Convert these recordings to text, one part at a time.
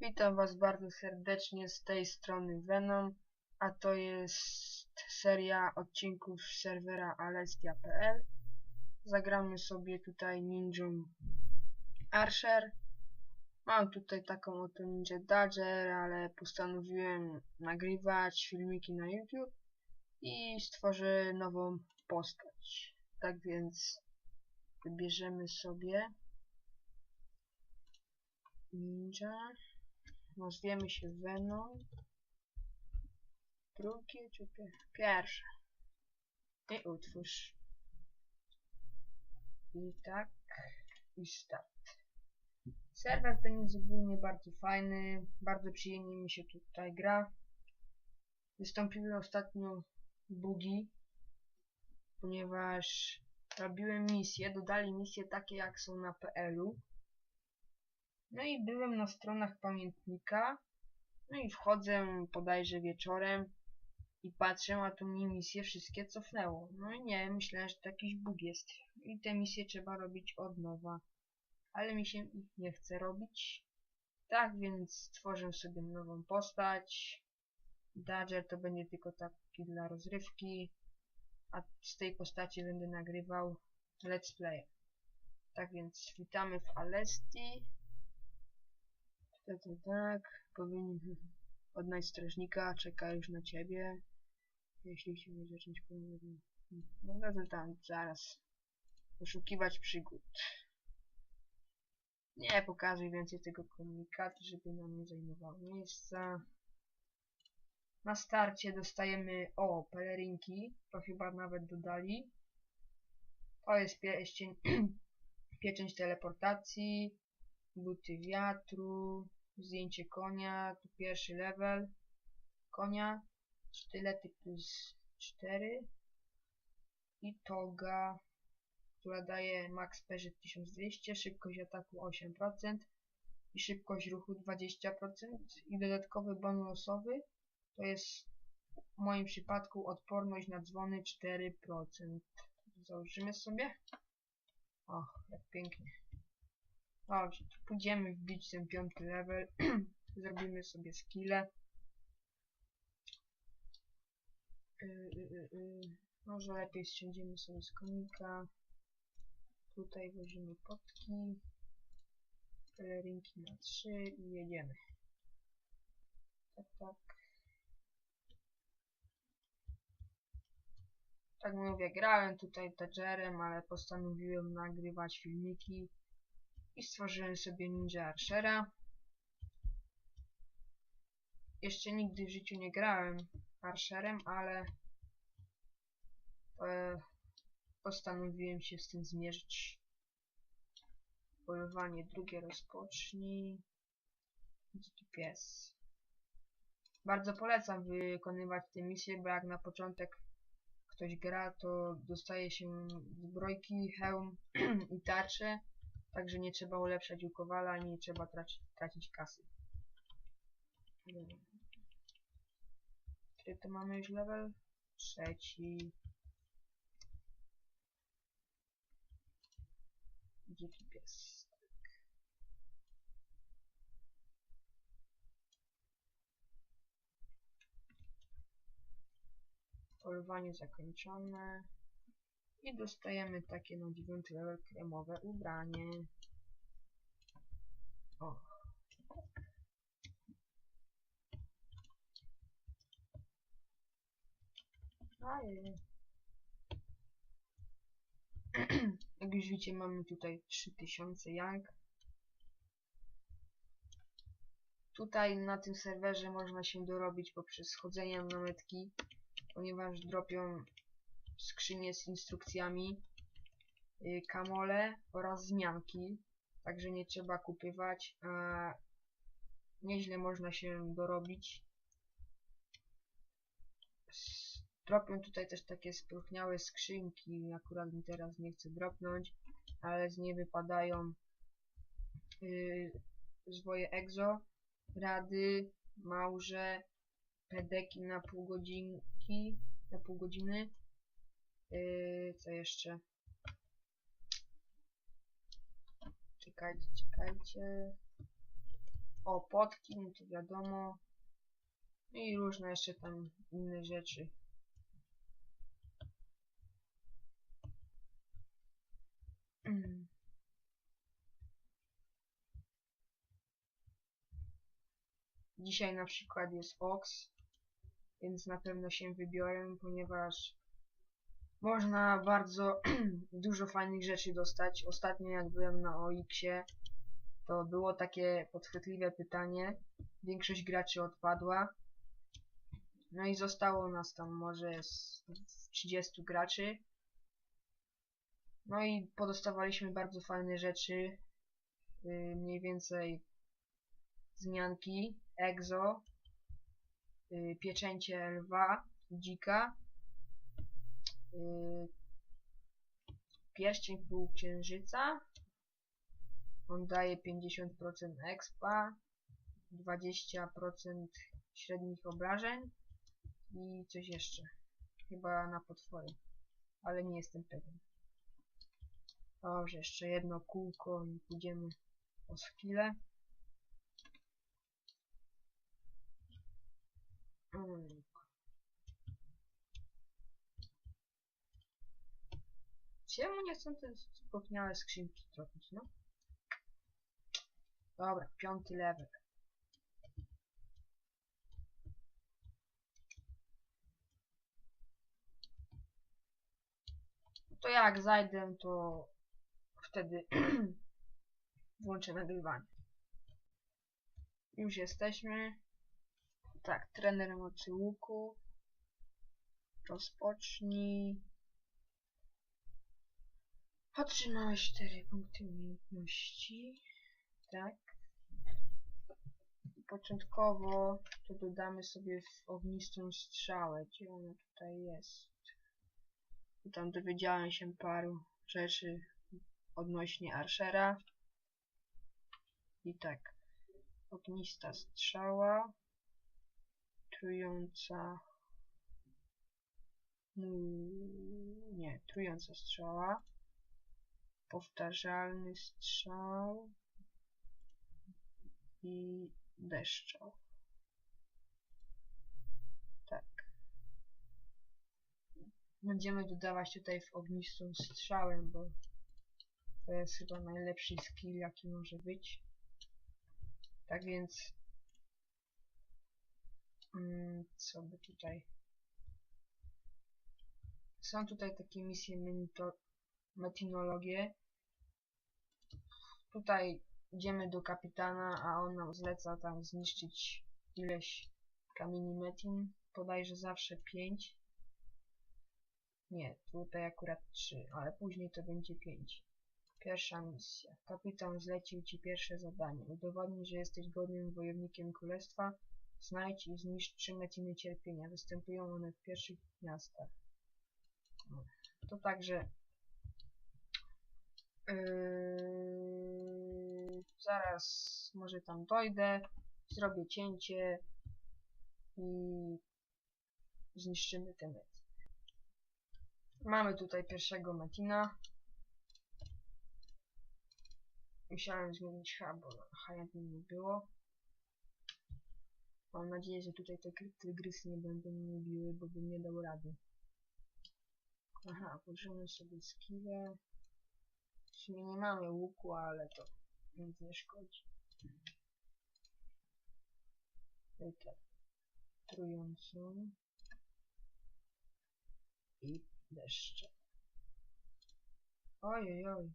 Witam Was bardzo serdecznie z tej strony Venom, a to jest seria odcinków z serwera alestia.pl. Zagramy sobie tutaj ninją Archer. Mam tutaj taką oto ninja Dodger, ale postanowiłem nagrywać filmiki na YouTube i stworzę nową postać. Tak więc wybierzemy sobie ninja. Nazwiemy się Venom. Drugie czy pier pierwsze? I utwórz. I tak. I start. Serwer ten jest ogólnie bardzo fajny. Bardzo przyjemnie mi się tutaj gra. Wystąpiły ostatnio bugi, ponieważ robiłem misje, dodali misje takie jak są na PL-u. No i byłem na stronach pamiętnika. No i wchodzę podajże wieczorem i patrzę, a tu mi misje wszystkie cofnęło. No i nie, myślałem, że to jakiś bug jest. I te misje trzeba robić od nowa. Ale mi się ich nie chce robić. Tak więc stworzę sobie nową postać. Dodger to będzie tylko taki dla rozrywki. A z tej postaci będę nagrywał let's play. Tak więc witamy w Alesti. Tak, tak, tak. Powinien odnaleźć strażnika, czeka już na ciebie. Jeśli nie zacząć powinien. No dobrze tam, zaraz. Poszukiwać przygód. Nie pokazuj więcej tego komunikatu, żeby nam nie zajmowało miejsca. Na starcie dostajemy, o, pelerynki, to chyba nawet dodali. To jest pieczęć teleportacji, buty wiatru, zdjęcie konia, tu pierwszy level konia, sztylety plus 4 i toga, która daje max perze 1200, szybkość ataku 8% i szybkość ruchu 20% i dodatkowy bonusowy to jest w moim przypadku odporność na dzwony 4%. Założymy sobie. Och, jak pięknie. Dobrze, to pójdziemy wbić ten piąty level. Zrobimy sobie skille. Yy, yy, yy. Może lepiej ściągniemy sobie z konika. Tutaj włożymy potki. Pelerynki na 3 i jedziemy. Tak, tak. Tak mówię, grałem tutaj Dodgerem, ale postanowiłem nagrywać filmiki i stworzyłem sobie Ninja Archera. Jeszcze nigdy w życiu nie grałem Archerem, ale e, postanowiłem się z tym zmierzyć. Polowanie drugie rozpocznij. Dziki pies. Bardzo polecam wykonywać te misje, bo jak na początek ktoś gra, to dostaje się zbrojki, hełm i tarcze Także nie trzeba ulepszać u Kowala, ani nie trzeba tracić, tracić kasy. Który to mamy już level? Trzeci. Dziki pies. Polowanie zakończone. I dostajemy takie na 9 level kremowe ubranie. O. Jak już widzicie mamy tutaj 3000 yang. Tutaj na tym serwerze można się dorobić poprzez chodzenie na metki, ponieważ dropią skrzynie z instrukcjami, y, kamole oraz zmianki, także nie trzeba kupywać, a nieźle można się dorobić. Dropią tutaj też takie spróchniałe skrzynki, akurat mi teraz nie chcę dropnąć, ale z niej wypadają yy, zwoje egzo, rady, małże, pedeki na pół godzinki, na pół godziny, Yy, co jeszcze? Czekajcie, czekajcie. O, potki, no to wiadomo. I różne jeszcze tam inne rzeczy. Dzisiaj na przykład jest Ox, więc na pewno się wybiorę, ponieważ można bardzo dużo fajnych rzeczy dostać. Ostatnio jak byłem na OX-ie, to było takie podchwytliwe pytanie. Większość graczy odpadła. No i zostało nas tam może z 30 graczy. No i podostawaliśmy bardzo fajne rzeczy. Yy, mniej więcej zmianki, exo, yy, pieczęcie lwa, dzika, yy, pierścień półksiężyca. On daje 50% expa, 20% średnich obrażeń i coś jeszcze. Chyba na potwory, ale nie jestem pewien. Dobrze, jeszcze jedno kółko i pójdziemy po skille. Mm. Czemu nie chcą te spokniałe skrzynki tropić, no? Dobra, piąty level. To jak zajdę, to wtedy włączę nagrywanie. Już jesteśmy. Tak, trener mocy łuku. Rozpocznij. Otrzymałeś 4 punkty umiejętności. Tak. Początkowo to dodamy sobie w ognistą strzałę. Gdzie ona tutaj jest? Tam dowiedziałem się paru rzeczy odnośnie Archera. I tak. Ognista strzała. Trująca. Mm, Nie, trująca strzała. Powtarzalny strzał. I deszczał. Tak. Będziemy dodawać tutaj w ognistą strzałę, bo to jest chyba najlepszy skill jaki może być. Tak więc mm, co by tutaj są tutaj takie misje menito, metinologie tutaj idziemy do kapitana, a on nam zleca tam zniszczyć ileś kamieni metin bodajże zawsze 5 nie, tutaj akurat 3, ale później to będzie 5 Pierwsza misja. Kapitan zlecił ci pierwsze zadanie. Udowodnij, że jesteś godnym wojownikiem królestwa. Znajdź i zniszcz trzy metiny cierpienia. Występują one w pierwszych miastach. To także... Yy, zaraz może tam dojdę. Zrobię cięcie. I zniszczymy te mety. Mamy tutaj pierwszego metina. Musiałem zmienić H, bo H1 nie było. Mam nadzieję, że tutaj te tygrysy nie będą mnie biły, bo bym nie dał rady. Aha, możemy sobie skillę. W sumie nie mamy łuku, ale to nic nie szkodzi. I tak. Trującą. I deszcze. Ojej, oj.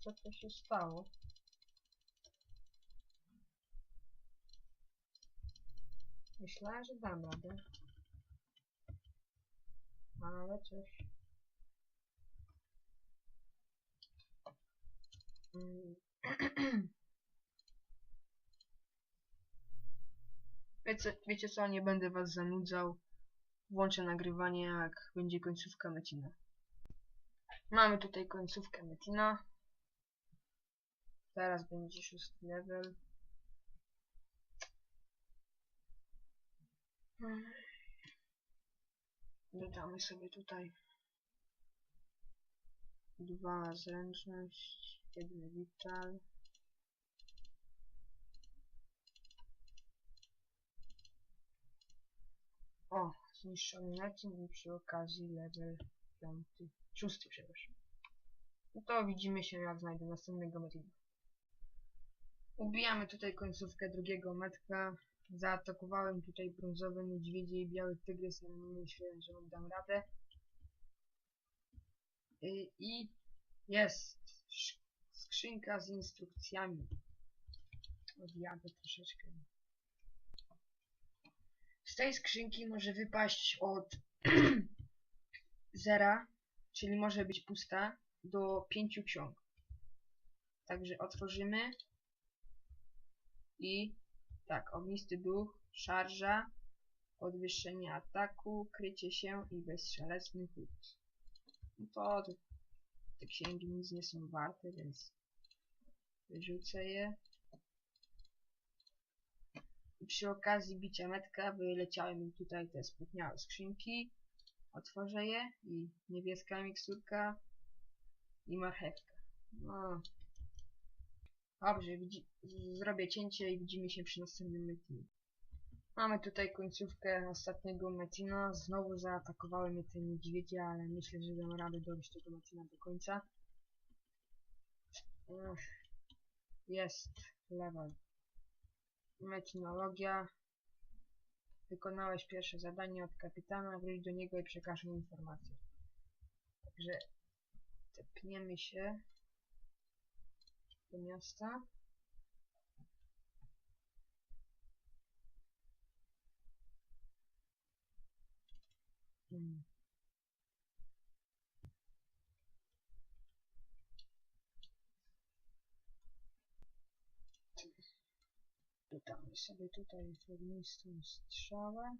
Co to się stało? Myślałem, że dam radę. Ale coś. Wiecie, wiecie co, nie będę was zanudzał. Włączę nagrywanie jak będzie końcówka Metina. Mamy tutaj końcówkę Metina. Teraz będzie szósty level. Dodamy sobie tutaj dwa zręczność, siedmiu liczal. O, zniszczony lecing i przy okazji level piąty, szósty przepraszam. No to widzimy się jak znajdę następnego metinga. Ubijamy tutaj końcówkę drugiego metka. Zaatakowałem tutaj brązowe niedźwiedzie i biały tygrys, ale myślałem, że oddam radę. Y, I jest skrzynka z instrukcjami. Odjadę troszeczkę. Z tej skrzynki może wypaść od zera, czyli może być pusta, do pięciu ksiąg. Także otworzymy i tak, ognisty duch, szarża, podwyższenie ataku, krycie się i bezszelestny chód. No to te, księgi nic nie są warte, więc wyrzucę je. I przy okazji bicia metka wyleciały mi tutaj te sputniałe skrzynki. Otworzę je i niebieska miksturka i marchewka. No. Dobrze, widzi zrobię cięcie i widzimy się przy następnym metinie. Mamy tutaj końcówkę ostatniego metina. Znowu zaatakowały mnie te niedźwiedzie, ale myślę, że dam radę dojść tego metina do końca. Ech, jest level. Metinologia. Wykonałeś pierwsze zadanie od kapitana, wróć do niego i przekaż mu informację. Także tepniemy się do miasta. Dodamy sobie tutaj ognistą strzałę.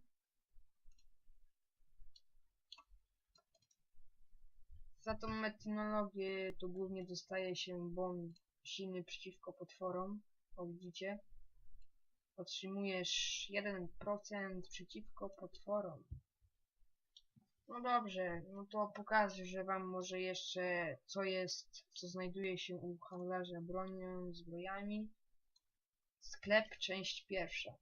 Za tą metinologię to głównie dostaje się bon silny przeciwko potworom. O widzicie? Otrzymujesz 1% przeciwko potworom. No dobrze, no to pokażę, że wam może jeszcze co jest, co znajduje się u handlarza bronią, zbrojami. Sklep, część pierwsza.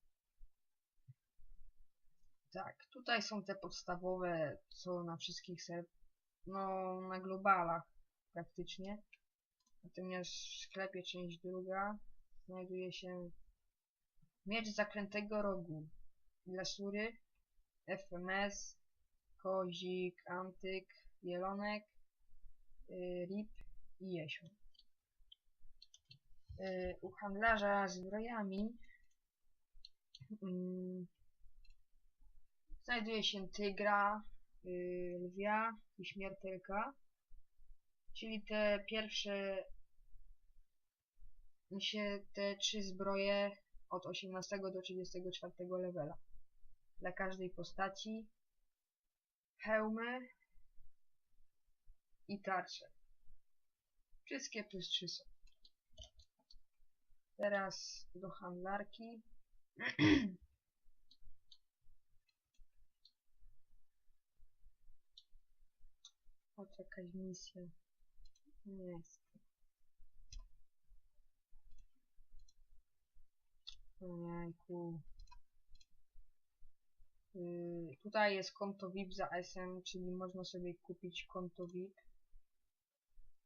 Tak, tutaj są te podstawowe, co na wszystkich ser... no na globalach praktycznie. Natomiast w sklepie część druga znajduje się miecz zaklętego rogu, glasury, FMS, kozik, antyk, jelonek, yy, rip i jesioł. Yy, u handlarza zbrojami yy, znajduje się tygra, yy, lwia i śmiertelka, czyli te pierwsze się te trzy zbroje od 18 do 34 levela. Dla każdej postaci hełmy i tarcze. Wszystkie plus 3 są. Teraz do handlarki. Oto jakaś misja. Nie jest. Tutaj jest konto VIP za SM, czyli można sobie kupić konto VIP.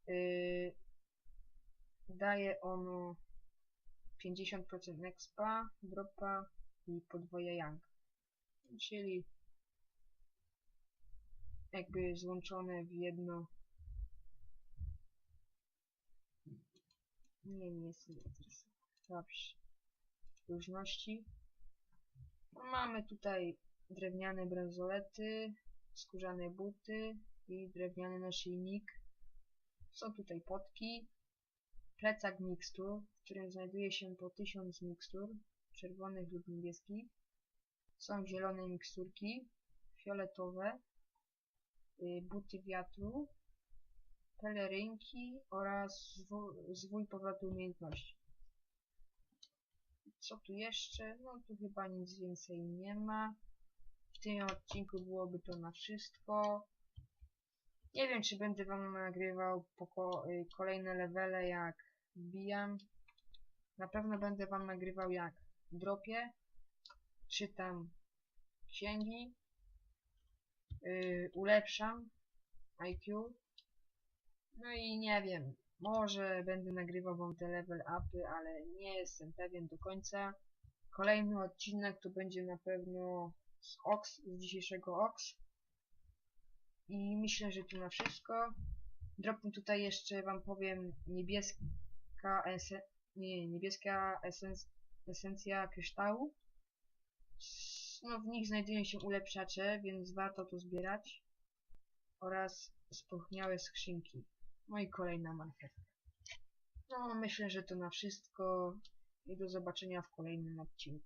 Yy, daje ono 50% expa, dropa i podwoje young. Czyli jakby złączone w jedno. Nie, nie jest Dobrze. Różności. No, mamy tutaj drewniane bransolety, skórzane buty i drewniany naszyjnik. Są tutaj potki, plecak mikstur, w którym znajduje się po 1000 mikstur, czerwonych lub niebieskich. Są zielone miksturki, fioletowe, y, buty wiatru, pelerynki oraz zwó- zwój powrotu umiejętności. Co tu jeszcze? No tu chyba nic więcej nie ma. Tym odcinku byłoby to na wszystko. Nie wiem, czy będę wam nagrywał y, kolejne levele, jak wbijam. Na pewno będę wam nagrywał jak dropię, czytam księgi yy, ulepszam IQ. No i nie wiem, może będę nagrywał wam te level upy, ale nie jestem pewien do końca. Kolejny odcinek to będzie na pewno z Ox, z dzisiejszego Ox. I myślę, że to na wszystko. Dropnę tutaj jeszcze wam powiem niebieska ese nie, niebieska esencja kryształu. No w nich znajdują się ulepszacze, więc warto to zbierać. Oraz spróchniałe skrzynki. No i kolejna marchetka. No myślę, że to na wszystko i do zobaczenia w kolejnym odcinku.